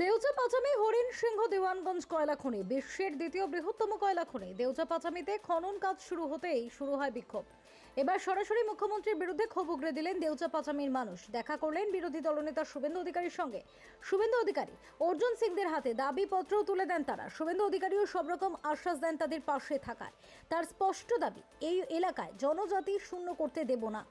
দেউচা পাচামি, হরিণ সিংহ, দেওয়ানগঞ্জ কয়লা খনি। বিশ্বের দ্বিতীয় বৃহত্তম কয়লা খনি। দেউচা পাচামিতে খনন কাজ শুরু হতেই শুরু হয় বিক্ষোভ। এবার সরাসরি মুখ্যমন্ত্রীর বিরুদ্ধে ক্ষোভ উগরে দিলেন দেউচা পাচামির মানুষ। দেখা করলেন বিরোধী দলনেতা শুভেন্দু অধিকারীর সঙ্গে। শুভেন্দু অধিকারী, অর্জুন সিংদের হাতে দাবিপত্র তুলে দেন তারা। শুভেন্দু অধিকারীও সব রকম আশ্বাস দেন তাদের পাশে থাকার। তার স্পষ্ট দাবি, এই এলাকায় জনজাতি শূন্য করতে দেব না।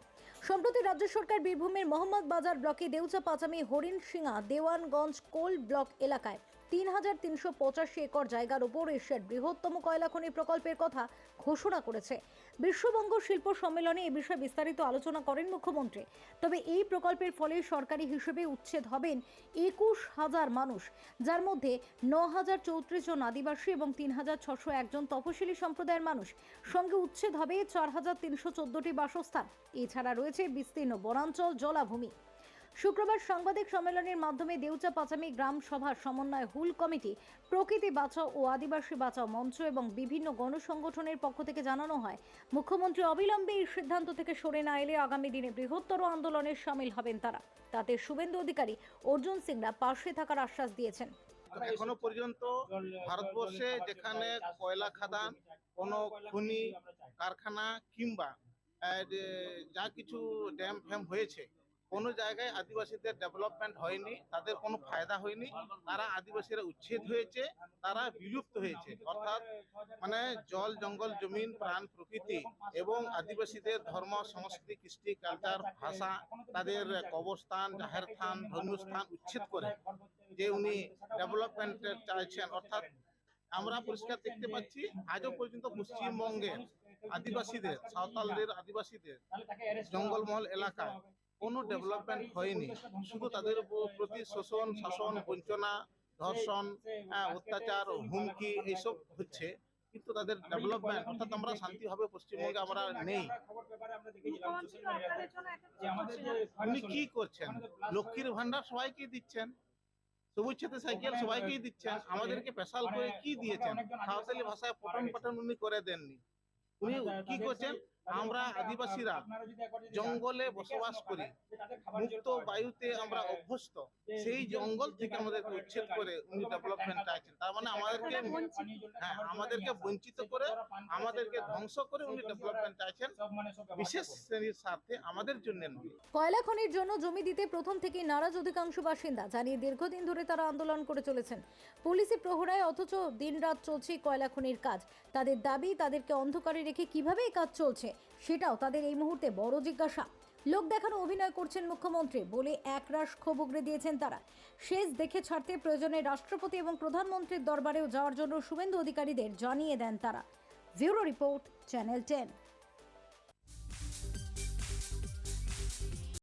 সম্প্রতি রাজ্য সরকার বীরভূমের মোহাম্মদ বাজার ব্লকে দেউচা পাচামি হরিণ সিংহা দেওয়ানগঞ্জ কোল ব্লক এলাকায় তিন হাজার তিনশো পঁচাশি একর জায়গার ওপর এশিয়ার বৃহত্তম কয়লা খনি প্রকল্পের কথা ঘোষণা করেছে। বিশ্ববঙ্গ শিল্প সম্মেলনে এ বিষয়ে বিস্তারিত আলোচনা করেন মুখ্যমন্ত্রী। তবে এই প্রকল্পের ফলে সরকারি হিসেবে উচ্ছেদ হবেন একুশ হাজার মানুষ, যার মধ্যে ন হাজার চৌত্রিশ জন আদিবাসী এবং তিন হাজার ছশো একজন তপশিলি সম্প্রদায়ের মানুষ। সঙ্গে উচ্ছেদ হবে চার হাজার তিনশো চোদ্দটি বাসস্থান। এছাড়া রয়েছে বিস্তীর্ণ বনাঞ্চল, জলাভূমি। শুক্রবার সাংবাদিক সম্মেলনের মাধ্যমে দেউচা পাচামি গ্রাম সভার সমন্বয় হুল কমিটি, প্রকৃতি বাঁচাও ও আদিবাসী বাঁচাও মঞ্চ এবং বিভিন্ন গণসংগঠনের পক্ষ থেকে জানানো হয়, মুখ্যমন্ত্রী অবিলম্বে এই সিদ্ধান্ত থেকে সরে না এলে আগামী দিনে বৃহত্তর আন্দোলনে সামিল হবেন তারা। তাতে শুভেন্দু অধিকারী, অর্জুন সিংরা পাশে থাকার আশ্বাস দিয়েছেন। এখনও পর্যন্ত ভারতবর্ষে যেখানে কয়লা খাদান, কোনো খনি, কারখানা কিংবা যা কিছু ড্যাম ফ্যাম হয়েছে কোনো জায়গায় আদিবাসীদের ডেভেলপমেন্ট হয়নি, তাদের কোনো ফায়দা হয়নি। তারা আদিবাসীরা উচ্ছেদ হয়েছে, তারা বিলুপ্ত হয়েছে। অর্থাৎ মানে জল, জঙ্গল, জমিন, প্রাণ, প্রকৃতি এবং আদিবাসীদের ধর্ম, সংস্কৃতি, কৃষ্টি কালচার ভাষা, তাদের কবরস্থান জাহের স্থান ধর্মীয় স্থান উচ্ছেদ করে যে উনি ডেভেলপমেন্ট চাইছেন। অর্থাৎ আমরা পরিষ্কার দেখতে পাচ্ছি, আজও পর্যন্ত পশ্চিমবঙ্গের আদিবাসীদের, সাঁওতালদের আদিবাসীদের জঙ্গলমহল এলাকায় কোনো ডেভেলপমেন্ট হয়নি। শুধু তাদের প্রতি শোষণ শাসন বঞ্চনা ধর্ষণ হ্যাঁ, অত্যাচার হুমকি এইসব হচ্ছে। কিন্তু তাদের ডেভেলপমেন্ট অর্থাৎ আমরা শান্তিভাবে পশ্চিমবঙ্গে আমরা নেই। উনি কি করছেন? লক্ষ্মীর ভান্ডার সবাইকে দিচ্ছেন? সবুজ সাথে সাইকেল সবাইকেই দিচ্ছেন? আমাদেরকে স্পেশাল করে কি দিয়েছেন? সাঁওতালি ভাষায় পটন পটন উনি করে দেননি। উনি কি করছেন? আমরা আদিবাসীরা জঙ্গলে বসবাস করি মুক্ত বায়ুতে আমরা অভ্যস্ত সেই জঙ্গল থেকে আমাদেরকে উচ্ছেদ করে উনি ডেভেলপমেন্ট চাইছেন তার মানে আমাদেরকে হ্যাঁ আমাদেরকে বঞ্চিত করে আমাদেরকে ধ্বংস করে উনি ডেভেলপমেন্ট চাইছেন বিশেষ শ্রেণির স্বার্থে আমাদের জন্য নয়। কয়লা খনির জন্য জমি দিতে প্রথম থেকেই নারাজ অধিকাংশ বাসিন্দা জানিয়ে দীর্ঘদিন ধরে তারা আন্দোলন করে চলেছেন। পুলিশি প্রহরায় অথচ দিনরাত চলছে কয়লা খনির কাজ। তাদের দাবি তাদেরকে অন্ধকারে রেখে কীভাবে এই কাজ চলছে? সেটাও তাদের এই মুহূর্তে বড় জিজ্ঞাসা। লোক দেখানো অভিনয় করছেন মুখ্যমন্ত্রী বলে একরাশ ক্ষোভ উগড়ে দিয়েছেন তারা। শেষ দেখে ছাড়তে প্রয়োজনে রাষ্ট্রপতি এবং প্রধানমন্ত্রীর দরবারেও যাওয়ার জন্য শুভেন্দু অধিকারীদের জানিয়ে দেন তারা। Bureau report, channel ten.